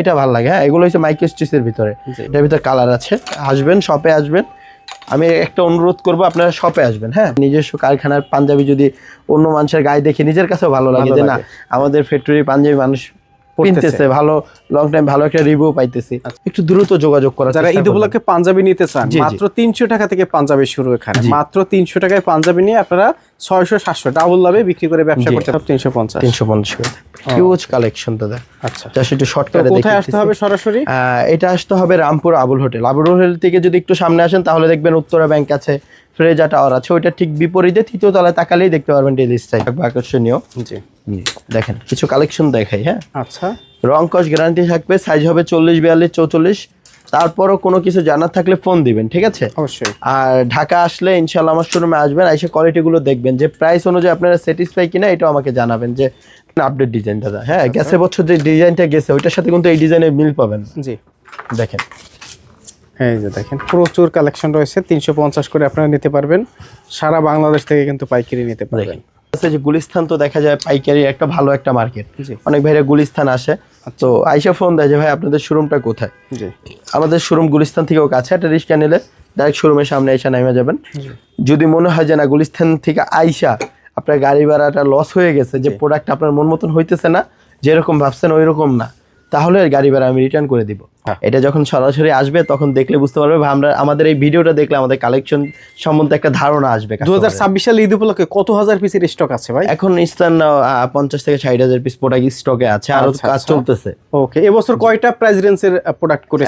এটা ভালো লাগে হ্যাঁ এগুলো হচ্ছে মাইক্রো স্টিচের ভিতরে। এটার ভিতরে কালার আছে। আসবেন শপে আসবেন। আমি একটা অনুরোধ করব আপনারা শপে আসবেন হ্যাঁ। নিজস্ব কারখানার পাঞ্জাবি যদি অন্য মানুষের গায়ে দেখে নিজের কাছেও ভালো লাগে যে না আমাদের ফ্যাক্টরি পাঞ্জাবি মানুষ কিনতেছে। ভালো লং টাইম ভালো একটা রিভিউ পাইতেছি। একটু দ্রুত যোগাযোগ করার যারা ঈদ। উপলক্ষে পাঞ্জাবি নিতে চান। মাত্র তিনশো টাকা থেকে পাঞ্জাবি শুরু এখানে। মাত্র তিনশো টাকায় পাঞ্জাবি নিয়ে আপনারা ছয়শো সাতশো ডাবল লাভে বিক্রি করে ব্যবসা করতে হবে তিনশো পঞ্চাশ। তিনশো পঞ্চাশ হিউজ কালেকশন দাদা। আচ্ছা। জাস্ট একটু শর্ট তো করে কোথায় আসতে হবে সরাসরি? এটা আসতে হবে রামপুর আবুল হোটেল। আবুল হোটেল থেকে যদি একটু সামনে আসেন তাহলে দেখবেন উত্তরা ব্যাংক আছে ফ্রেজা টাওয়ার আছে। ওইটা ঠিক বিপরীতে তৃতীয় তলায় তাকালেই দেখতে পারবেন ডেলি স্টাইল আকর্ষণীয়। জি। দেখেন কিছু কালেকশন দেখাই হ্যাঁ? আচ্ছা। রং কস গ্যারান্টি থাকবে সাইজ হবে চল্লিশ বিয়াল্লিশ চৌচল্লিশ। তারপরও কোনো কিছু জানার থাকলে ফোন দিবেন ঠিক আছে? অবশ্যই। আর ঢাকা আসলে ইনশাল্লাহ আমার শোরুমে আসবেন এসে কোয়ালিটিগুলো দেখবেন যে প্রাইস অনুযায়ী আপনারা স্যাটিসফাই কিনা এটাও আমাকে জানাবেন যে আপডেট ডিজাইন দাদা। হ্যাঁ গেছে বছর যে ডিজাইনটা গেছে ওইটার সাথে কিন্তু এই ডিজাইনের মিল পাবেন জি। দেখেন। এই যে দেখেন প্রচুর কালেকশন রয়েছে তিনশো পঞ্চাশ করে আপনারা নিতে পারবেন সারা বাংলাদেশ থেকে কিন্তু পাইকারি নিতে পারবেন। যে গুলিস্তান তো দেখা যায় পাইকারি একটা ভালো একটা মার্কেট অনেক ভাইরা গুলিস্তান আসে তো আইসা ফোন দেয় যে ভাই আপনাদের শোরুমটা কোথায়? আমাদের শোরুম গুলিস্তান থেকেও কাছে একটা রিক্সা নিলে ডাইরেক্ট শোরুমের সামনে আইসা নামে যাবেন। যদি মনে হয় যে না গুলিস্তান থেকে আইসা আপনার গাড়ি ভাড়াটা লস হয়ে গেছে যে প্রোডাক্ট আপনার মন মতন হইতেছে না যেরকম ভাবছেন ওই রকম না তাহলে গাড়ি ভাড়া আমি রিটার্ন করে দিব। এটা যখন সরাসরি আসবে তখন দেখলে বুঝতে পারবে আমরা আমাদের এই ভিডিওটা দেখলে আমাদের কালেকশন সম্বন্ধে একটা ধারণা আসবে দু হাজার ছাব্বিশ সালে ঈদ উপলক্ষে কত হাজার পিসের স্টক আছে ভাই? এখন ইস্তান পঞ্চাশ থেকে ষাট হাজার পিস প্রোডাক্ট স্টকে আছে আর আচ্ছা, কাজ আচ্ছা। চলতেছে। ওকে এবছর কয়টা প্রাইস রেঞ্জের প্রোডাক্ট করে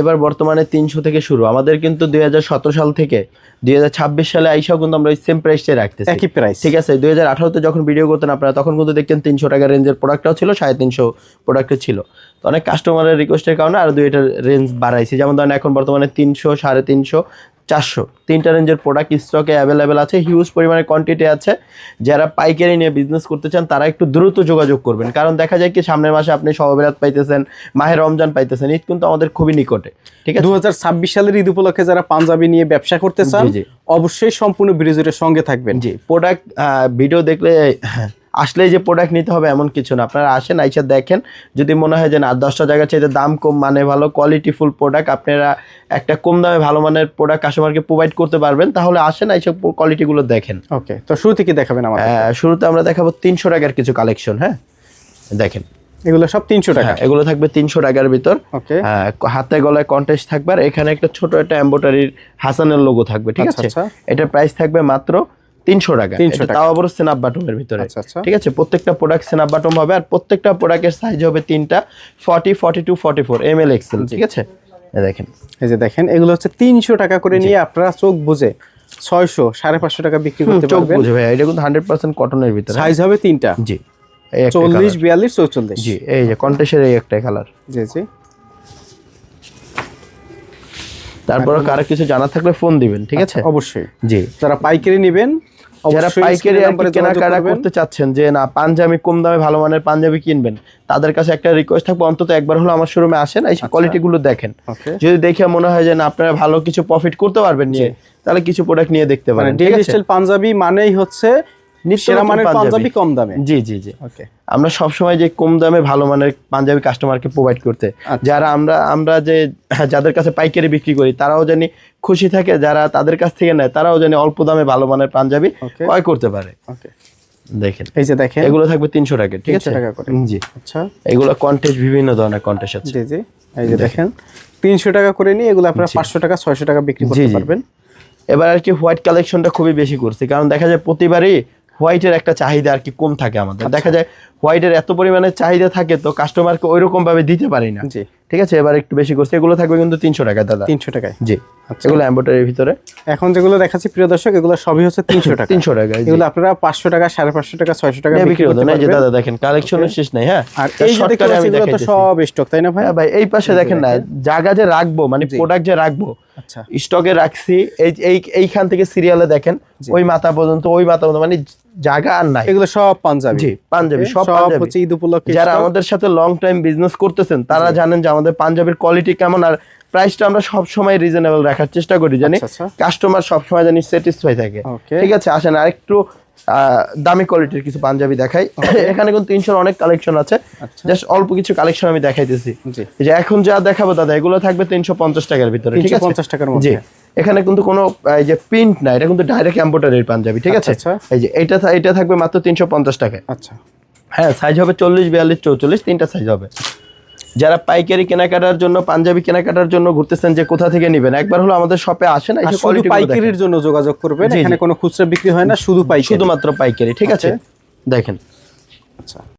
এবার বর্তমানে তিনশো থেকে শুরু। আমাদের কিন্তু দু হাজার সতেরো সাল থেকে দুই হাজার ছাব্বিশ সালে আইসাও কিন্তু আমরা ওই সেম প্রাইসে রাখতেছি। একই প্রাইস ঠিক আছে দুই হাজার আঠারোতে যখন ভিডিও করতেন আপনারা তখন কিন্তু দেখতেন তিনশো টাকা রেঞ্জের প্রোডাক্টটাও ছিল সাড়ে তিনশো প্রোডাক্টও ছিল। তো অনেক কাস্টমারের রিকোয়েস্টের কারণে আর দুইটা রেঞ্জ বাড়াইছে। যেমন ধরেন এখন বর্তমানে তিনশো সাড়ে তিনশো চারশো। তিনটা রেঞ্জের প্রোডাক্ট স্টকে অ্যাভেলেবেল আছে হিউজ পরিমাণে কোয়ান্টিটি আছে। যারা পাইকারি নিয়ে বিজনেস করতে চান তারা একটু দ্রুত যোগাযোগ করবেন। কারণ দেখা যায় কি সামনের মাসে আপনি সহবেরাত পাইতেছেন মাহে রমজান পাইতেছেন ঈদ কিন্তু আমাদের খুবই নিকটে। ঠিক আছে? দু হাজার ছাব্বিশ সালের ঈদ উপলক্ষে যারা পাঞ্জাবি নিয়ে ব্যবসা করতে চান। অবশ্যই সম্পূর্ণ ব্রিজের সঙ্গে থাকবেন। জি প্রোডাক্ট ভিডিও দেখলে আসলেই যে প্রোডাক্ট নিতে হবে এমন কিছু না। আপনারা আসেন আইসা দেখেন। যদি মনে হয় যে না দশটা জায়গার চাইতে দাম কম মানে ভালো কোয়ালিটি ফুল প্রোডাক্ট আপনারা একটা কম দামে ভালো মানের প্রোডাক্ট কাস্টমারকে প্রোভাইড করতে পারবেন তাহলে আসেন আইসা কোয়ালিটিগুলো দেখেন। ওকে তো শুরুতে কি দেখাবেন আমাদের? আহ, শুরুতে আমরা দেখাবো তিনশো টাকার কিছু কালেকশন হ্যাঁ? দেখেন। এগুলো সব তিনশো টাকা? হ্যাঁ, এগুলো থাকবে তিনশো টাকার ভিতর। ওকে হাতে গলায় কন্টেস্ট থাকবে আর এখানে একটা ছোট একটা এম্বোটারির হাসানের লোগো থাকবে ঠিক আচ্ছা, আছে? আচ্ছা। এটার প্রাইস থাকবে মাত্র তিনশো টাকা। 300 টাকা। তাও আবার সেনাপ বাটমের ভিতরে। আচ্ছা আচ্ছা। ঠিক আছে? প্রত্যেকটা প্রোডাক্ট সেনাপ বাটম হবে আর প্রত্যেকটা প্রোডাক্টের সাইজ হবে তিনটা forty forty two forty four M L XL ঠিক আছে? দেখেন। এই যে দেখেন এগুলো হচ্ছে তিনশো টাকা করে নিয়ে আপনারা চোখ বুঝে ছয়শো সাড়ে পাঁচশো টাকা বিক্রি করতে পারবেন। বুঝে ভাই এটা কিন্তু হান্ড্রেড পার্সেন্ট কটনের ভিতরে। সাইজ হবে তিনটা। জি। চল্লিশ বিয়াল্লিশ চৌচল্লিশ। জি এই যে কন্টেস্টের এই একটা কালার জি জি। তারপরে কারও কিছু জানা থাকলে ফোন দিবেন ঠিক আছে? অবশ্যই। জি। যারা পাইকারি নেবেন যারা পাইকারি কেনাকাটা করতে চাচ্ছেন যে না পাঞ্জাবি কম দামে ভালো মানের পাঞ্জাবি কিনবেন তাদের কাছে একটা রিকোয়েস্ট থাকবে। অন্তত একবার হলো আমার শোরুমে আসেন এই কোয়ালিটি গুলো দেখেন। যদি দেখে মনে হয় যে না আপনারা ভালো কিছু প্রফিট করতে পারবেন নিয়ে তাহলে কিছু প্রোডাক্ট নিয়ে দেখতে মানে পারেন ডেইলি স্টাইল পাঞ্জাবি মানেই হচ্ছে সেরা মানের পাঞ্জাবি। পাঞ্জাবি কম দামে। জি জি জি ওকে আমরা সবসময় যে কম দামে ভালো মানের পাঞ্জাবি কাস্টমারকে প্রোভাইড করতে আচ্ছা। যারা আমরা আমরা যে যাদের কাছে পাইকারি বিক্রি করি তারাও জানি খুশি থাকে যারা তাদের কাছ থেকে নেয় তারাও জানি অল্প দামে ভালো মানের পাঞ্জাবি ক্রয় করতে পারে। ওকে দেখেন। এই যে দেখেন। এগুলো থাকবে তিনশো টাকা ঠিক আছে? টাকা করে। জি। আচ্ছা। এগুলো কন্টেস্ট বিভিন্ন ধরনের কন্টেস্ট আছে। জি জি। এই যে দেখেন। তিনশো টাকা করে নিয়ে এগুলো আপনারা টাকা ছয়শো টাকা বিক্রি জি, করতে পারবেন। এবার আর কি হোয়াইট কালেকশনটা খুবই বেশি করছি কারণ দেখা যায় প্রতিবারই হোয়াইটের একটা চাহিদা আর কি কম থাকে আমাদের। আচ্ছা। দেখা যায় হোয়াইটের এত পরিমাণে চাহিদা থাকে তো কাস্টমারকে ওই রকম ভাবে দিতে পারি না। জি। ঠিক আছে? এবার একটু বেশি করছি। এগুলো থাকবে কিন্তু তিনশো টাকা দাদা। তিনশো টাকায়। জি। আচ্ছা। এগুলো এম্বোটারির ভিতরে। এখন যেগুলো দেখাচ্ছি প্রিয় দর্শক এগুলো সবই হচ্ছে তিনশো টাকা। তিনশো টাকা এগুলো আপনারা পাঁচশো টাকা সাড়ে পাঁচশো টাকা ছয়শো টাকা বিক্রি হতো না। যে দাদা দেখেন কালেকশনের শেষ নাই হ্যাঁ? আর এই সব স্টক তাই না ভাই? হ্যাঁ ভাই এই পাশে দেখেন না জায়গা যে রাখব মানে প্রোডাক্ট যে রাখব স্টকে রাখছি। এই এই এইখান থেকে সিরিয়ালে দেখেন ওই মাথা পর্যন্ত ওই মাথা পর্যন্ত মানে জায়গা আর নাই। এগুলো সব পাঞ্জাবি। জি পাঞ্জাবি সব পাঞ্জাবি। হচ্ছে ঈদ উপলক্ষে যারা আমাদের সাথে লং টাইম বিজনেস করতেছেন তারা জানেন যে আমাদের পাঞ্জাবির কোয়ালিটি কেমন আর প্রাইসটা আমরা সব সময় রিজনেবল রাখার চেষ্টা করি জানি? আচ্ছা, আচ্ছা। কাস্টমার সব সময় জানি স্যাটিসফাই থাকে। ঠিক আছে আসেন আরেকটু দামি কোয়ালিটির কিছু পাঞ্জাবি দেখাই। এখানে কিন্তু তিনশোর অনেক কালেকশন আছে। আচ্ছা। জাস্ট অল্প কিছু কালেকশন আমি দেখাইতেছি। যে এখন যা দেখাবো দাদা এগুলো থাকবে তিনশো পঞ্চাশ টাকার ভিতরে ঠিক আছে? পঞ্চাশ টাকার জি। মধ্যে এখানে কিন্তু কোনো এই যে প্রিন্ট না এটা কিন্তু ডাইরেক্ট এম্বোটারির পাঞ্জাবি ঠিক আছে? আচ্ছা, এই যে এটা এটা থাকবে মাত্র তিনশো পঞ্চাশ টাকায়। আচ্ছা। হ্যাঁ সাইজ হবে চল্লিশ বিয়াল্লিশ চৌচল্লিশ তিনটা সাইজ হবে। যারা পাইকারি কেনাকাটার জন্য পাঞ্জাবি কেনাকাটার জন্য ঘুরতেছেন যে কোথা থেকে নেবেন? একবার হলো আমাদের শপে আসেন শুধু। পাইকারির জন্য যোগাযোগ করবেন। এখানে কোনো খুচরা বিক্রি হয় না শুধু পাই শুধুমাত্র পাইকারি ঠিক আছে? দেখেন। আচ্ছা।